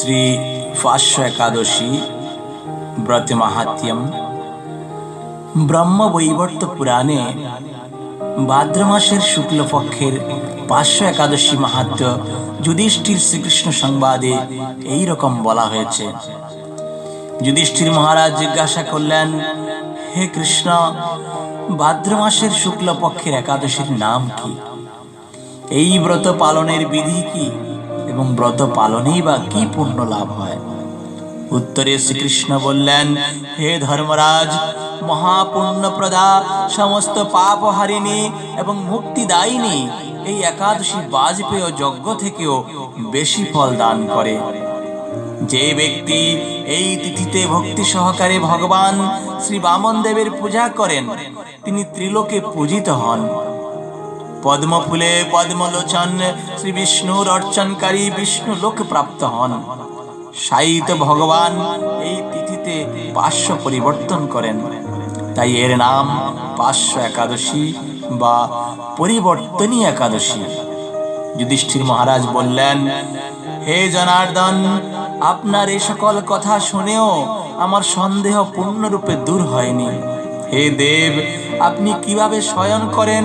শ্রী ফাস্য একাদশী ব্রত মাহাত্ম্যম। ব্রহ্মবৈবর্ত পুরাণে ভাদ্র মাসের শুক্লপক্ষের পার্শ্ব একাদশী মাহাত্ম যুধিষ্ঠির শ্রীকৃষ্ণ সংবাদে এই রকম বলা হয়েছে। যুধিষ্ঠির মহারাজ জিজ্ঞাসা করলেন, হে কৃষ্ণ, ভাদ্র মাসের শুক্লপক্ষের একাদশীর নাম কি? এই ব্রত পালনের বিধি কি? এবং ব্রত পালনেই বা কি পুণ্য লাভ হয়? উত্তরে শ্রীকৃষ্ণ বললেন, হে ধর্মরাজ, মহাপুণ্যপ্রদা, সমস্ত পাপ হারিণী এবং মুক্তিদায়িনী এই একাদশী বাজপেয় যজ্ঞ থেকেও বেশি ফল দান করে। যে ব্যক্তি এই তিথিতে ভক্তি সহকারে ভগবান শ্রী বামন দেবের পূজা করেন, তিনি ত্রিলোকে পূজিত হন। পদ্মফুলে পদ্মলোচন শ্রী বিষ্ণুর অর্চনকারী বিষ্ণু লোক প্রাপ্ত হন। সাহিত ভগবান এই তিথিতে পার্শ্ব পরিবর্তন করেন। তাই এর নাম পার্শ্ব একাদশী বা পরিবর্তনী একাদশী। যুধিষ্ঠির মহারাজ বললেন, হে জনার্দন, আপনার এই সকল কথা শুনেও আমার সন্দেহ পূর্ণরূপে দূর হয়নি। হে দেব, আপনি কীভাবে শয়ন করেন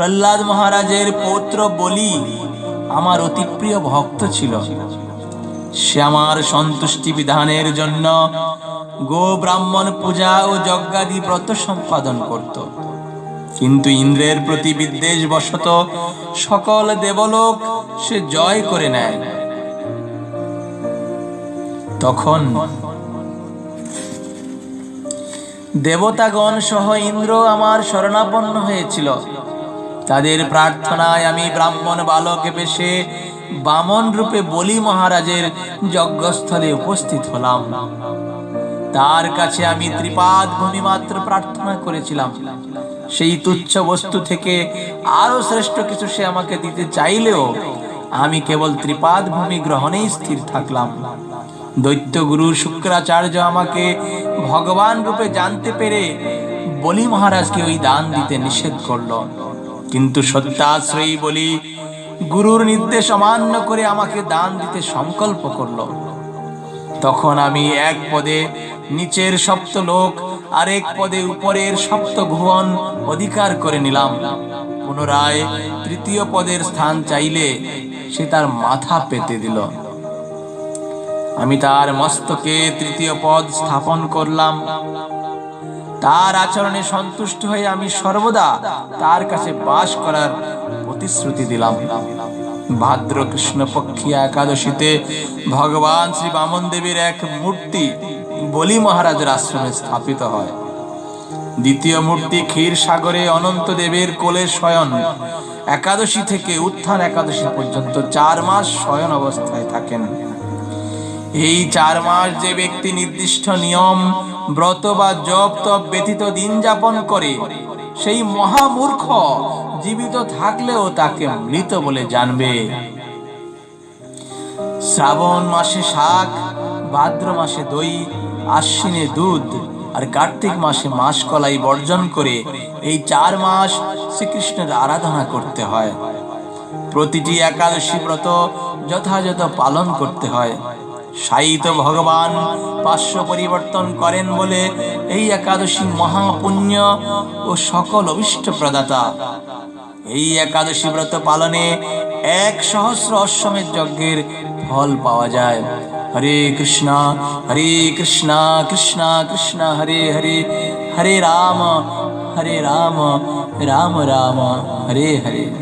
প্রহ্লাদ মহারাজের পৌত্র বলি আমার অতি প্রিয় ভক্ত ছিল। সে আমার সন্তুষ্টি বিধানের জন্য গো ব্রাহ্মণ পূজা ও যজ্ঞাদি ব্রত সম্পাদন করত। কিন্তু ইন্দ্রের প্রতি বিদ্বেষ বশত সকল দেবলোক সে জয় করে নেয়। তখন দেবতাগণ সহ ইন্দ্র আমার শরণাপন্ন হয়েছিল। তাদের প্রার্থনায় আমি ব্রাহ্মণ বালক বেশে বামন রূপে বলি মহারাজের যজ্ঞস্থলে উপস্থিত হলাম। তার কাছে আমি ত্রিপাদ ভূমি মাত্র প্রার্থনা করেছিলাম। সেই তুচ্ছ বস্তু থেকে আরও শ্রেষ্ঠ কিছু সে আমাকে দিতে চাইলেও আমি কেবল ত্রিপাদ ভূমি গ্রহণেই স্থির থাকলাম। দৈত্যগুরু শুক্রাচার্য আমাকে ভগবান রূপে জানতে পেরে বলি মহারাজকে ওই দান দিতে নিষেধ করল। কিন্তু সত্যাশ্রয়ী বলি, গুরুর নির্দেশ অমান্য করে আমাকে দান দিতে সংকল্প করল। তখন আমি এক পদে নিচের সপ্ত লোক, আরেক পদে উপরের সপ্ত ভুবন অধিকার করে নিলাম। পুনরায় তৃতীয় পদের স্থান চাইলে সে তার মাথা পেতে দিল। আমি তার মস্তকে তৃতীয় পদ স্থাপন করলাম। তার আচরণে সন্তুষ্ট হয়ে আমি সর্বদা তার কাছে বাস করার প্রতিশ্রুতি দিলাম। ভাদ্র কৃষ্ণ পক্ষিয়া একাদশীতে ভগবান শ্রী বামন দেবীর এক মূর্তি বলি মহারাজের আশ্রমে স্থাপিত হয়। দ্বিতীয় মূর্তি ক্ষীর সাগরে অনন্ত দেবের কোলে শয়ন। একাদশী থেকে উত্থান একাদশী পর্যন্ত চার মাস শয়ন অবস্থায় থাকেন। এই চার মাস যে ব্যক্তি নির্দিষ্ট নিয়ম ব্রত বা জপ তপ ব্যতীত দিন যাপন করে। সেই মহামূর্খ জীবিত থাকলেও তাকে মৃত বলে জানবে। শ্রাবণ মাসে শাক, ভাদ্র মাসে দই, আশ্বিনে দুধ আর কার্তিক মাসে মাস কলাই বর্জন করে এই চার মাস শ্রীকৃষ্ণের আরাধনা করতে হয়। প্রতিটি একাদশী ব্রত যথাযথ পালন করতে হয়। সাহিত্য ভগবান পার্শ্ব পরিবর্তন করেন বলে এই একাদশী মহাপুণ্য ও সকল অভিষ্ট প্রদাতা। এই একাদশী ব্রত পালনে এক সহস্র অশ্বমের যজ্ঞের ফল পাওয়া যায়। হরে কৃষ্ণ হরে কৃষ্ণ কৃষ্ণ কৃষ্ণ, হরে হরে হরে রাম হরে রাম রাম রাম, হরে হরে।